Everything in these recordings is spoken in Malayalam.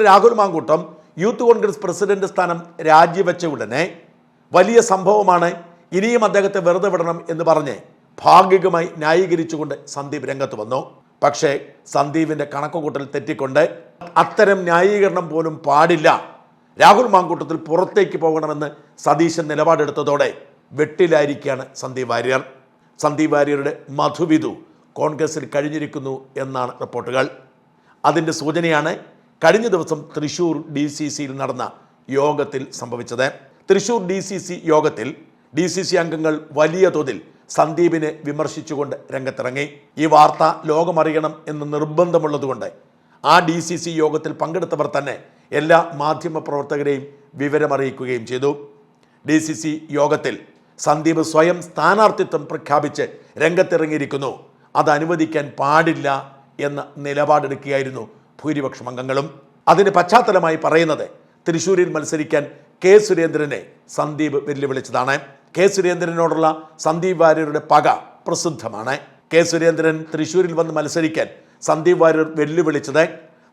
President Rahul Mankoottam youth Congress president സ്ഥാനം രാജിവെച്ച ഉടനെ വലിയ സംഭവമാണ് ഇനിയും അദ്ദേഹത്തെ വെറുതെ വിടണം എന്ന് പറഞ്ഞ് ഭാഗികമായി ന്യായീകരിച്ചുകൊണ്ട് സന്ദീപ് രംഗത്ത് വന്നു. പക്ഷേ സന്ദീപിന്റെ കണക്കുകൂട്ടൽ തെറ്റിക്കൊണ്ട് അത്തരം ന്യായീകരണം പോലും പാടില്ല. രാഹുൽ മാങ്കൂട്ടത്തിൽ പുറത്തേക്ക് പോകണമെന്ന് സതീശൻ നിലപാടെടുത്തതോടെ വെട്ടിലായിരിക്കുകയാണ് സന്ദീപ് വാര്യർ. സന്ദീപ് വാര്യരുടെ മധുവിധു കോൺഗ്രസിൽ കഴിഞ്ഞിരിക്കുന്നു എന്നാണ് റിപ്പോർട്ടുകൾ. അതിന്റെ സൂചനയാണ് കഴിഞ്ഞ ദിവസം തൃശൂർ ഡി സി സിയിൽ നടന്ന യോഗത്തിൽ സംഭവിച്ചത്. തൃശൂർ ഡി സി സി യോഗത്തിൽ ഡി സി സി അംഗങ്ങൾ വലിയ തോതിൽ സന്ദീപിനെ വിമർശിച്ചുകൊണ്ട് രംഗത്തിറങ്ങി. ഈ വാർത്ത ലോകമറിയണം എന്ന് നിർബന്ധമുള്ളതുകൊണ്ട് ആ ഡി സി സി യോഗത്തിൽ പങ്കെടുത്തവർ തന്നെ എല്ലാ മാധ്യമ പ്രവർത്തകരെയും വിവരമറിയിക്കുകയും ചെയ്തു. ഡി സി സി യോഗത്തിൽ സന്ദീപ് സ്വയം സ്ഥാനാർത്ഥിത്വം പ്രഖ്യാപിച്ച് രംഗത്തിറങ്ങിയിരിക്കുന്നു. അത് അനുവദിക്കാൻ പാടില്ല എന്ന നിലപാടെടുക്കുകയായിരുന്നു ഭൂരിപക്ഷം അംഗങ്ങളും അതിന് പശ്ചാത്തലമായി പറയുന്നത് തൃശൂരിൽ മത്സരിക്കാൻ കെ സുരേന്ദ്രനെ സന്ദീപ് വെല്ലുവിളിച്ചതാണ്. കെ സുരേന്ദ്രനോടുള്ള സന്ദീപ് വാര്യരുടെ പക പ്രസിദ്ധമാണ്. കെ സുരേന്ദ്രൻ തൃശൂരിൽ വന്ന് മത്സരിക്കാൻ സന്ദീപ് വാര്യർ വെല്ലുവിളിച്ചത്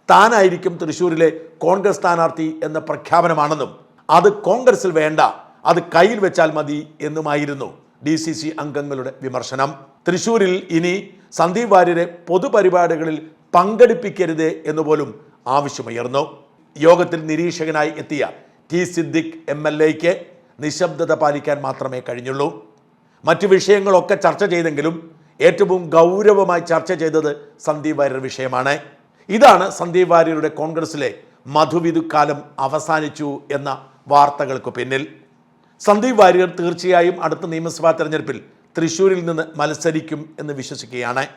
താനായിരിക്കും തൃശൂരിലെ കോൺഗ്രസ് സ്ഥാനാർത്ഥി എന്ന പ്രഖ്യാപനമാണെന്നും അത് കോൺഗ്രസിൽ വേണ്ട അത് കയ്യിൽ വെച്ചാൽ മതി എന്നുമായിരുന്നു ഡി സി സി അംഗങ്ങളുടെ വിമർശനം. തൃശൂരിൽ ഇനി സന്ദീപ് വാര്യരെ പൊതുപരിപാടികളിൽ പങ്കെടുപ്പിക്കരുത് എന്ന് പോലും ആവശ്യമുയർന്നു യോഗത്തിൽ നിരീക്ഷകനായി എത്തിയ ടി സിദ്ദിഖ് എം എൽ എക്ക് നിശബ്ദത പാലിക്കാൻ മാത്രമേ കഴിഞ്ഞുള്ളൂ. മറ്റു വിഷയങ്ങളൊക്കെ ചർച്ച ചെയ്തെങ്കിലും ഏറ്റവും ഗൗരവമായി ചർച്ച ചെയ്തത് സന്ദീപ് വാര്യർ വിഷയമാണ്. ഇതാണ് സന്ദീപ് വാര്യരുടെ കോൺഗ്രസിലെ മധുവിധു കാലം അവസാനിച്ചു എന്ന വാർത്തകൾക്ക് പിന്നിൽ. സന്ദീപ് വാര്യർ തീർച്ചയായും അടുത്ത നിയമസഭാ തെരഞ്ഞെടുപ്പിൽ തൃശൂരിൽ നിന്ന് മത്സരിക്കും എന്ന് വിശ്വസിക്കുകയാണ്.